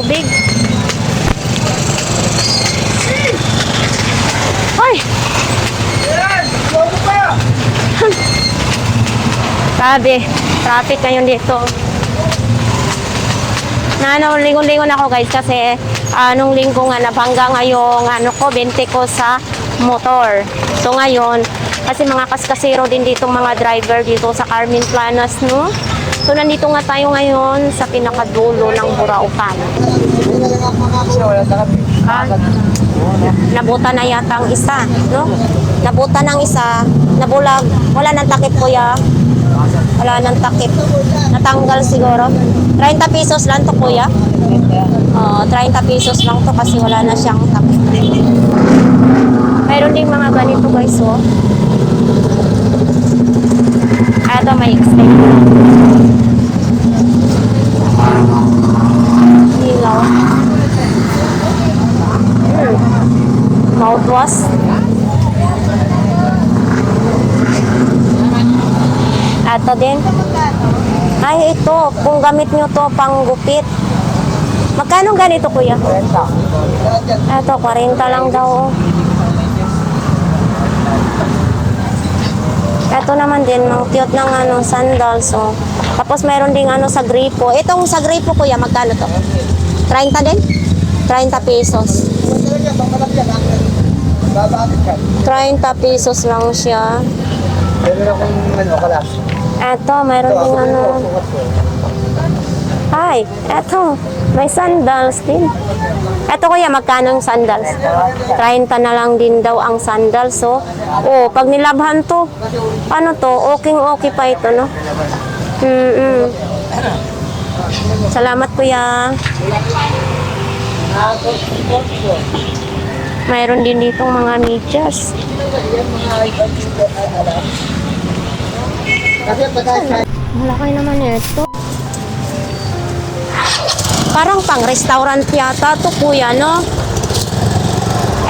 tubig. Ay! Grabe, traffic ngayon dito. Na ano, lingon-lingon ako guys kasi anong linggo nga nabangga nga yung ano ko, 20 ko sa motor. So ngayon, kasi mga kaskasero din dito mga driver dito sa Carmen Planas, no? So nandito nga tayo ngayon sa pinakadulo ng Buraucan. Ah, nabuta na yata ang isa, no? Nabuta ng isa, nabulag, wala nang takip kuya. Wala nang takip. Natanggal siguro. 30 pesos lang to kuya. Oo, 30 pesos lang to kasi wala na siyang takip. Mayroon ding mga ganito guys, oh. Ito may extend. Ilaw. Mouthwash. Ito din. Ay, ito. Kung gamit nyo to pang gupit. Magkano ganito, kuya? Ito, 40 lang daw. Ito naman din, ang cute ng ano, sandals. Oh. Tapos mayroon ding ano sa gripo. Itong sa gripo, kuya, magkano to? 30 din? 30 pesos. 30 pesos lang siya. Meron akong ano, kalas. Eto, mayroon ding ano. Ay, eto. May sandals din. Eto kuya, magkano ang sandals? 30 na lang din daw ang sandals. So, oh, pag nilabhan to, ano to, okay okay pa ito, no? Mm Salamat kuya. Mayroon din dito mga medyas. Malaki naman ito. Parang pang restaurant yata to kuya, no?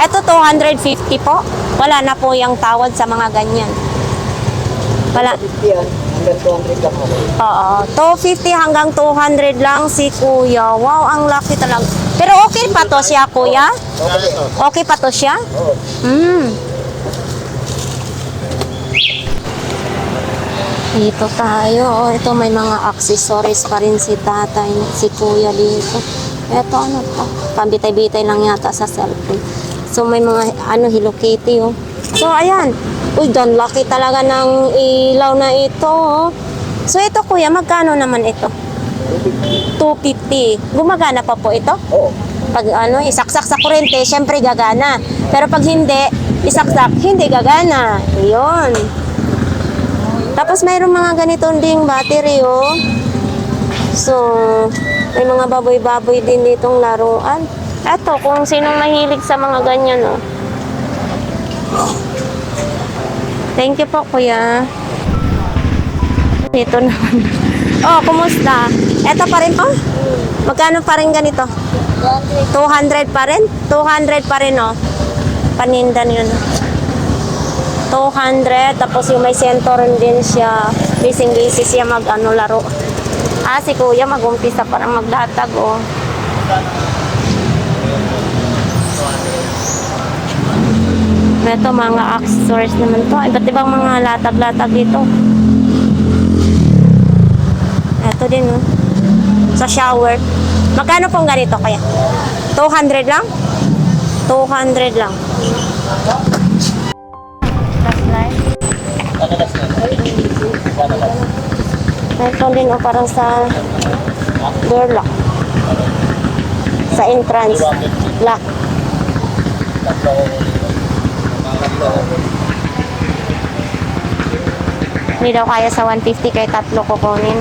Ito 250 po. Wala na po yung tawad sa mga ganyan. Wala. 50 yan, hanggang 200 lang ako. Oo. 250 hanggang 200 lang si kuya. Wow, ang laki talaga. Pero okay pa to siya, kuya? Okay. Okay pa to siya? Oo. Mm. Dito tayo. Oh, ito may mga accessories pa rin si tatay, si kuya dito. Ito ano to? Pambitay-bitay lang yata sa cellphone. So may mga ano Hello Kitty oh. So ayan. Uy, dan laki talaga ng ilaw na ito. oh. So ito kuya, magkano naman ito? 250. Gumagana pa po ito? Oo. pag ano, isaksak sa kurente, syempre gagana. Pero pag hindi, isaksak, hindi gagana. Ayun. Tapos mayroong mga ganitong ding battery, oh. So, may mga baboy-baboy din ditong laruan. Eto, kung sinong mahilig sa mga ganyan, oh. Thank you po, kuya. Ito naman. Oh, kumusta? Eto pa rin po? Magkano pa rin ganito? 200 pa rin? 200 pa rin, oh. Paninda yun. 200, tapos yung may center din siya. Bising-busy siya mag, ano, laro. Ah, si kuya mag-umpisa parang maglatag, oh. Ito, mga accessories naman to. Iba't ibang mga latag-latag dito. Ito din, oh. Sa shower. Magkano pong ganito kaya? 200 lang? 200 lang. Ito din, oh, parang sa door lock. Sa entrance. Lock. Hindi daw kaya sa 150 kay tatlo kukunin.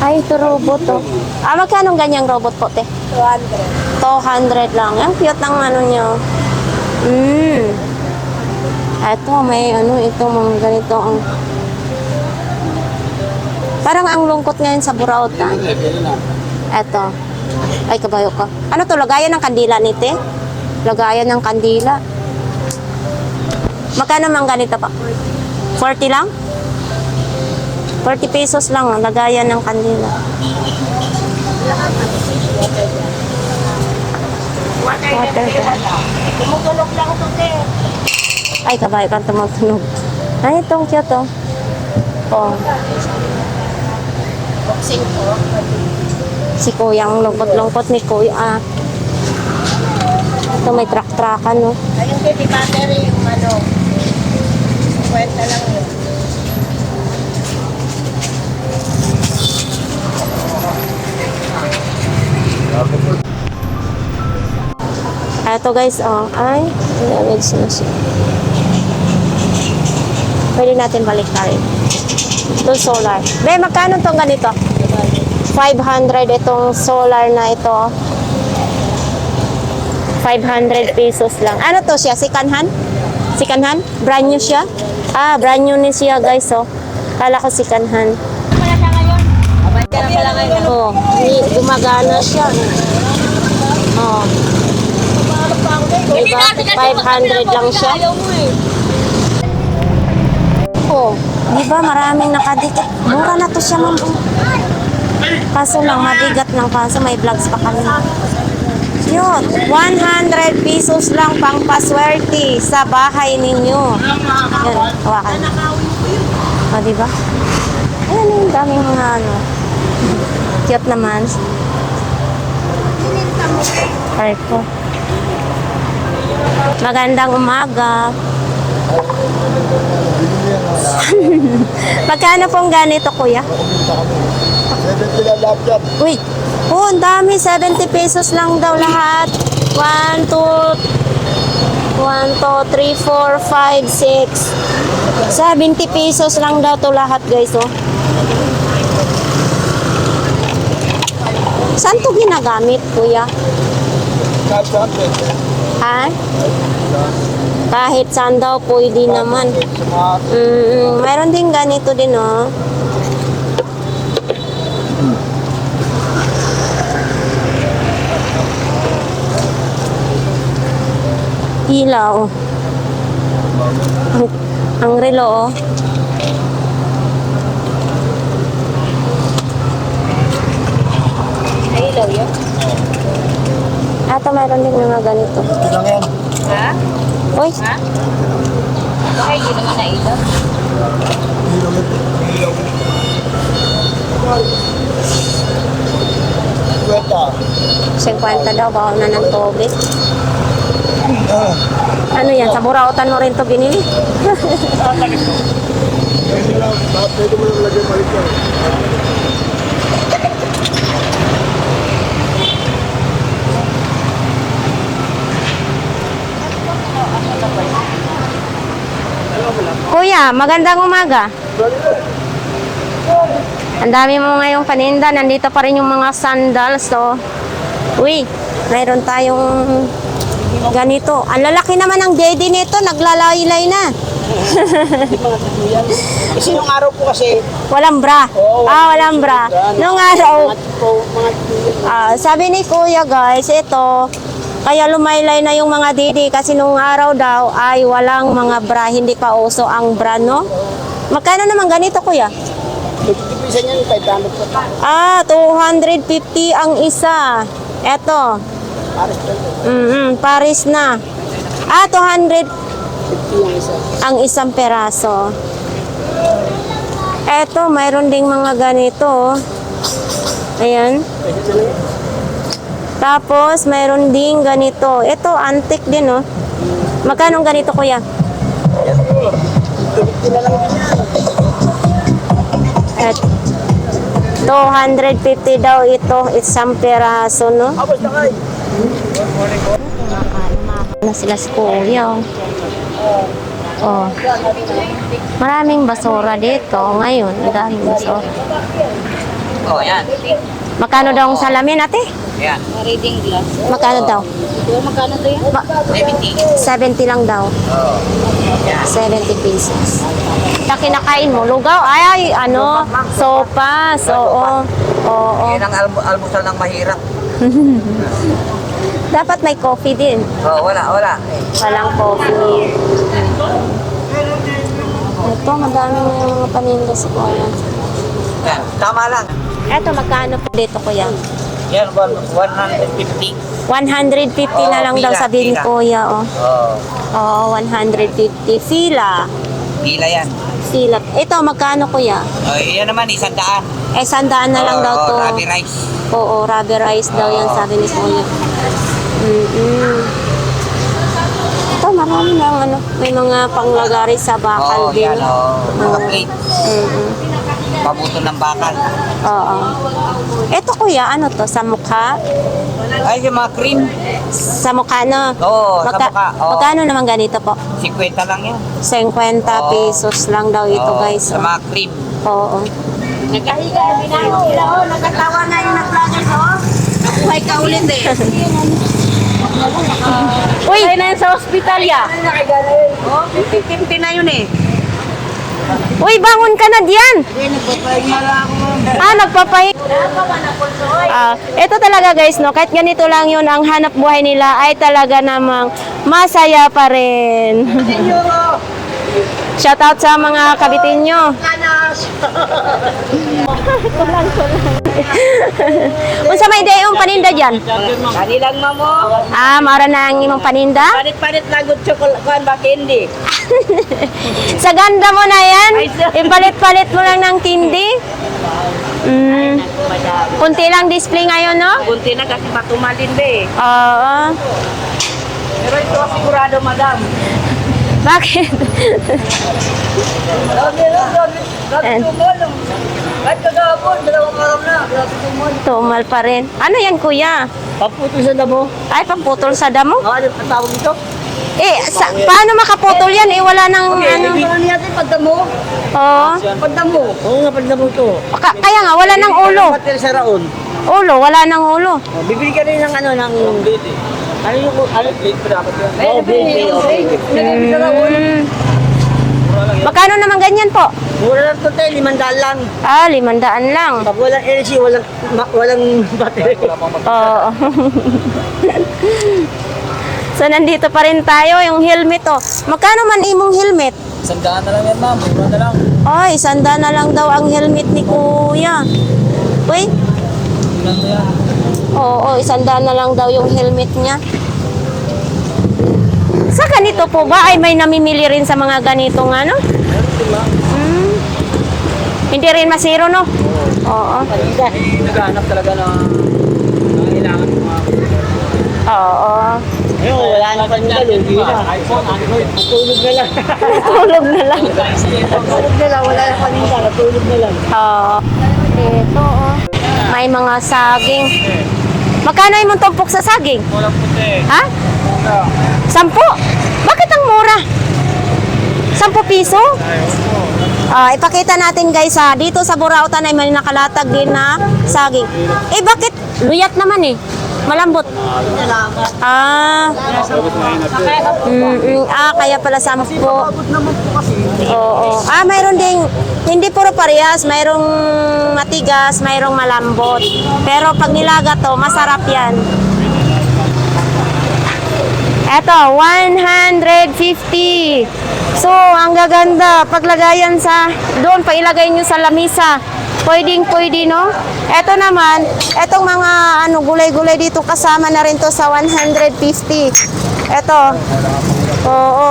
Ay, ito robot to. Ah, magkano ganyang robot po, te? 200. 200 lang. Ang cute ng ano niya. Mm. Ito, may ano, ito mga ganito. Ang... Parang ang lungkot ngayon sa Burautan. Ito. Ay, kabayo ka. Ano to, lagayan ng kandila ni te? Lagayan ng kandila. Magkano mang ganito pa? 40 lang? 40 pesos lang, oh, lagayan ng kandila. Water gun. Tumutulog lang ito, te. Ay, kabay kang tumutunog. Ay, itong cute, oh. Oh, ko. si kuya, ang lungkot-lungkot ni kuya. Ah. Ito may truck-truckan, no? Ayun, te, di battery yung ano. Kwenta lang yun. Ito guys, oh. Ay, damage na siya. Pwede natin balik na rin. Ito solar. Be, magkano tong ganito? 500 itong solar na ito. 500 pesos lang. Ano to siya? Sikanhan? Sikanhan? Brand new siya? Ah, brand new ni siya guys, oh. Kala ko sikanhan. Wala siya ngayon. Na pala ngayon. Oh, ni- gumagana siya. Oh. Diba? 500 lang siya. Oh, di ba maraming nakadikit? Mura na to siya, ma'am. Kaso lang, mabigat lang kaso may vlogs pa kami. Yun, 100 pesos lang pang paswerte sa bahay ninyo. Yan, hawakan. O, di ba? Ayan yung daming mga ano. Cute naman. Parko. Magandang umaga. Magkano pong ganito, kuya? 70 lang lahat yan. Uy, oh, ang dami. 70 pesos lang daw lahat. 1, 2, 1, 2, 3, 4, 5, 6. 70 pesos lang daw to lahat, guys, oh. Saan to ginagamit, kuya? Ha? Kahit saan daw, pwede naman. Mm, mayroon din ganito din, oh. Ilaw. Ang, ang relo, oh. Ay, ilaw yun. Ata mayroon din mga ganito. Ito lang yan. Ha? Bakit hindi naman na ilaw? Kwenta. 50 daw, bawal na ng tubig. Ah. Ano yan, sa burautan mo rin to binili? Pwede mo lang lagyan yan? Kuya, magandang umaga. Ang dami mo ngayong paninda. Nandito pa rin yung mga sandals. So, uy, mayroon tayong ganito. Ang lalaki naman ng JD nito. Naglalaylay na. Kasi nung araw po kasi, Walang bra. Oo, Ah, walang bra. Nung araw, po, mga ah, sabi ni Kuya guys, ito, kaya lumaylay na yung mga didi kasi nung araw daw ay walang mga bra, hindi pa uso ang bra, no? Magkano naman ganito, Kuya? nagtipisan yan, 500 po. Ah, 250 ang isa. Eto. Paris pa yun. Mm Paris na. Ah, 200 50 yung isa. ang isang peraso. Eto, mayroon ding mga ganito. oh. Ayan. Tapos, mayroon ding ganito. Ito, antique din, oh. Magkano ganito, kuya? Et, 250 daw ito, isang peraso, no? Na sila si Kuya. oh. Oh. Maraming basura dito ngayon. Ang daming basura. Oh, yan. Magkano daw ang salamin, ate? Yan. Reading glass. Magkano daw? Ito, magkano to yan? Ma- 70. 70 lang daw. Oh. Yan. 70 pesos. Sa kinakain mo, lugaw, ay, ay ano, sopas, oo. Oo. Yan ang almu- almusal ng mahirap. Dapat may coffee din. Oh, wala, wala. Walang coffee. Ito, madami na yung mga paninda sa kuya. Yan. Tama lang. Eto, magkano po dito, kuya? Yan, one- 150. 150 na Oo, lang daw sabi ni. Kuya, oh. Oo. Oo, 150. Fila. Pila yan. Fila. Ito, magkano kuya? Oh, yan naman, isang daan. Eh, sandaan na lang daw to. Rabi rice. Oo, rubber rice daw yan, sabi ni Kuya. Mm-mm. Ito, marami lang ano. May mga panglagari sa bakal din. yan, oo. Mga Oo. plate. Mm-mm. Pabuto ng bakal. Oo. Ito kuya, ano to? Sa mukha? Ay, yung mga cream. Sa mukha, no? Oo, sa mukha, oo. Magkano naman ganito po? 50 lang yan. 50 Oo. pesos lang daw ito, Oo, guys. Sa oh. mga cream. Oo. Nagkahiga na binago sila, oh. Nagkatawa na yung nag-vloggers, oh. Nabuhay ka ulit eh. Uy! Tayo na sa ospital, ya. Oh, 50-50 na yun eh. Uy, bangon ka na diyan! Ah, nagpapahinga. Ah, ito talaga guys, no, kahit ganito lang yun, ang hanap buhay nila ay talaga namang masaya pa rin. Shout out sa mga kabitin nyo. Unsa may day yung paninda dyan? Kanilang mamo. Ah, mara na ang imong paninda? Panit-panit lagot chocolate kuan ba candy. Sa ganda mo na yan, ipalit-palit mo lang ng tindi. Mm, kunti lang display ngayon, no? Kunti na kasi matumalin be. Oo. Pero ito sigurado madam. Bakit? And-. Tumal pa rin. Ano yan, kuya? Paputo sa damo. Ay, pamputol sa damo? Ano ang tawag dito? Eh, sa, paano makaputol yan? Eh, wala nang ano. Ano niya din pagdamo? Oo. Pagdamo. Oo nga, pagdamo to. Ka- kaya nga, wala nang ulo. Patil sa raon. Ulo, wala nang ulo. Oh, Bibili ka rin ng ano, ng... Ano yung... Ano? Plate pa dapat yun? Oo, plate. Mm. Magkano naman ganyan po? Mura lang to, te. Limandaan lang. Ah, limandaan lang. Pag walang LC, walang... ma- walang battery. Oo. so, nandito pa rin tayo, yung helmet, oh. Magkano man imong helmet? Sandaan na lang yan, ma'am. Mura na lang. Ay, sanda na lang daw ang helmet ni Kuya. Uy, Ilan yan? Oo, isanda na lang daw yung helmet niya. Sa ganito po ba ay may namimili rin sa mga ganitong ano? Hmm. Hindi rin masiro, no? Oo. Naghanap talaga na kailangan ng mga... Oo. Ayun, wala na pa nila. Hindi na. Natulog na lang. Tulog na lang. Natulog na lang. Wala na pa nila. Natulog na lang. Oo. Ito, oh. May mga saging. Magkano yung tumpok sa saging? Walang puti. Ha? Sampo? Bakit ang mura? Sampo piso? Ah, ipakita natin guys ha, dito sa Burautan ay may nakalatag din na saging. Eh bakit? Luyat naman eh. Malambot. Ah. Mm, mm, ah, kaya pala sampo. Oo. Ah, mayroon ding hindi puro parehas, mayroong matigas, mayroong malambot. Pero pag nilaga to, masarap 'yan. Eto, 150. So, ang gaganda. Paglagayan sa, doon, pailagay nyo sa lamisa. Pwedeng pwede, no? Eto naman, etong mga ano, gulay-gulay dito kasama na rin to sa 150. Eto. Oo.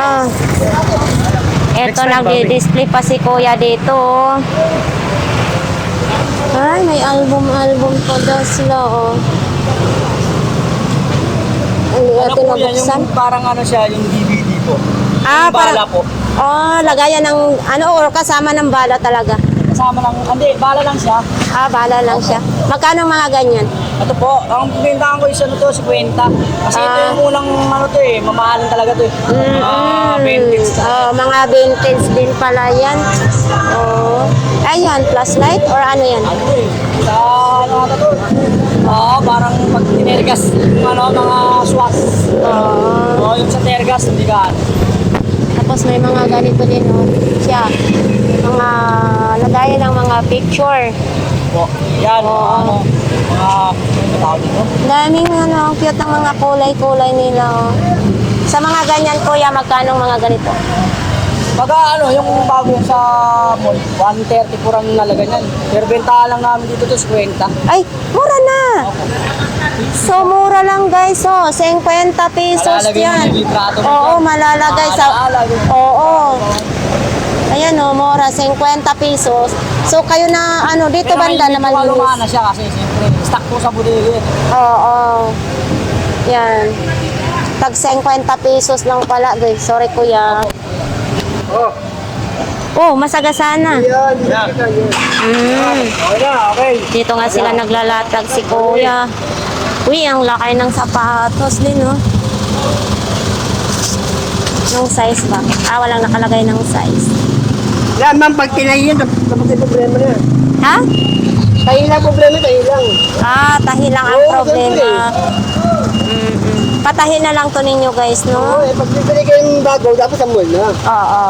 Ah. Eto, nag-display pa si kuya dito. Ay, may album-album pa daw sila, oh. Hindi natin nabuksan. parang ano siya, yung DVD po. Ah, Yung parang- po. Oh, lagayan ng ano or kasama ng bala talaga. Kasama lang, hindi, bala lang siya. Ah, bala lang siya. Magkano mga ganyan? Ito po, ang bintahan ko isa na to, 50. Kasi ito Ah. yung unang ano to eh, mamahalin talaga to eh. Ah, vintage. Oh, mga vintage din pala yan. Oh. Ayan, plus light or ano yan? Ano eh, sa ano ata to? Oo, parang pag tinergas yung ano, mga swat. Oh. Oo, yung sa tergas, hindi ka. Tapos may mga ganito din, oh. Siya. Mga lagayan ng mga picture. Po, yan, Oo. ano, mga, ano tawag dito? Daming ano, ang cute ng mga kulay-kulay nila, oh. Sa mga ganyan, kuya, magkano ang mga ganito? Pagka ano, yung bago sa mall, 130 po ang nalaga niyan. Pero bentahan lang namin dito to 50. Ay, mura na. So, mura lang guys. Oh, 50 pesos Malalagay mo yan. yung litrato mo Oo, dyan. malalagay sa... Malalagay. Oo. Ayan oh, mura, 50 pesos. So, kayo na, ano, dito Pero banda may naman medyo lumana siya kasi siyempre stock po sa yun. Oo. Yan. Tag 50 pesos lang pala, guys. Sorry, kuya. Oh, Oh, masagasana. yan, yan. Mm. Okay na, okay. Dito nga sila naglalatag si kuya. Uy, ang laki ng sapatos din, oh. Yung size ba? Ah, walang nakalagay ng size. Yan, ma'am, pag tinahi yan, tapos yung problema na yan. Ha? Tahi lang problema, tahi lang. Ah, tahi lang ang Oo, problema. Mm-mm. Patahin na lang to ninyo, guys, Oo, no? eh, pag bibili kayo ng bago, dapat sa mall na. Oo.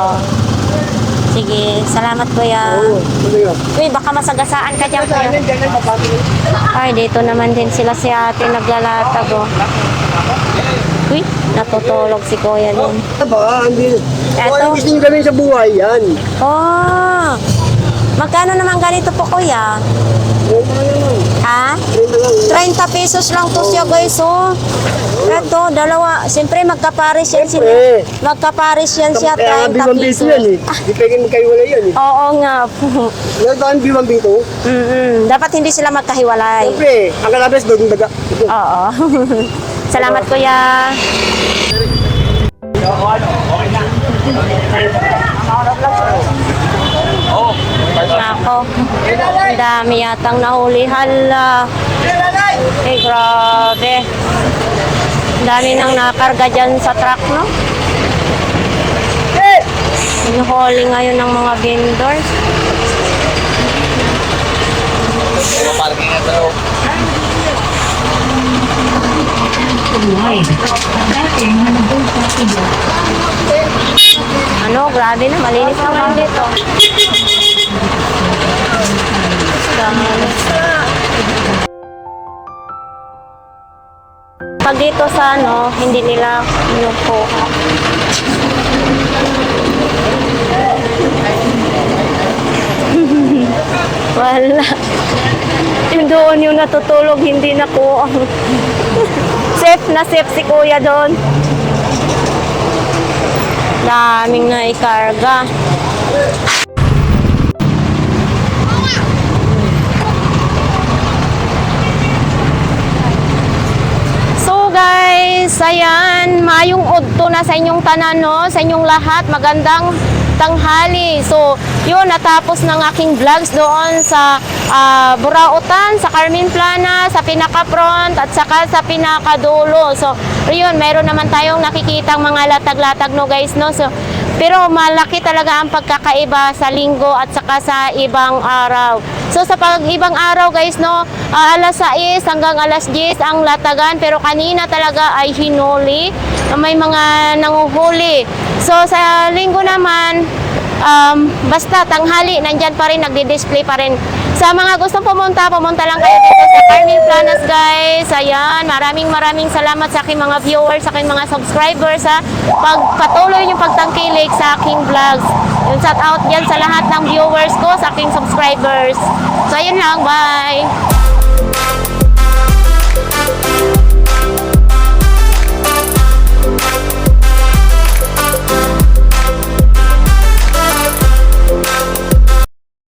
Sige, salamat kuya. Oo? Uy, baka masagasaan ka dyan, Sa kuya. amin, mapapili. Ay, dito naman din sila si ate naglalatag, oh. Uy, natutulog si kuya din. Ano ba, hindi. Eto. Kung ano gusto nyo gawin sa buhay, yan. Oh! Magkano naman ganito po, kuya? Ha? Yan na lang. 30 pesos lang to siya, guys, oh. Eto, dalawa. Siyempre, magkaparis yan sila. Siyempre. Magkaparis yan siya, Kaya 30 biwang bito pesos. yan eh. Di pwede magkahiwalay yan eh. Oo nga po. Meron biwang bito? Mm-mm. Dapat hindi sila magkahiwalay. Siyempre, ang kalabas doon daga. Oo. Salamat, kuya. Nako, ang dami yatang nahuli. Hala. Eh, grabe. Dami nang nakarga dyan sa truck, no? Inuhuli ngayon ng mga vendors. Parking na to. Ano, grabe na, malinis naman dito. Dami. Pag dito sa ano, hindi nila pinukuha. Wala. Yung doon yung natutulog, hindi nakuha. safe na safe si kuya doon. Daming na ikarga. So guys, ayan, mayong udto na sa inyong tanan, no? sa inyong lahat. Magandang tanghali. So, yun, natapos ng aking vlogs doon sa ah, Burautan, sa Carmen Plana, sa pinaka-front, at saka sa pinakadulo. So, yun, meron naman tayong nakikitang mga latag-latag, no guys, no? So, pero malaki talaga ang pagkakaiba sa linggo at saka sa ibang araw. So sa pag ibang araw guys no, ah, alas 6 hanggang alas 10 ang latagan pero kanina talaga ay hinuli. May mga nanguhuli. So sa linggo naman um, basta tanghali nandyan pa rin nagdi-display pa rin. Sa mga gustong pumunta, pumunta lang kayo dito sa Carmen Planas guys. Ayan, maraming maraming salamat sa aking mga viewers, sa aking mga subscribers ha. Pagpatuloy yung pagtangkilik sa aking vlogs. Yung shout out yan sa lahat ng viewers ko, sa aking subscribers. So ayun lang, bye!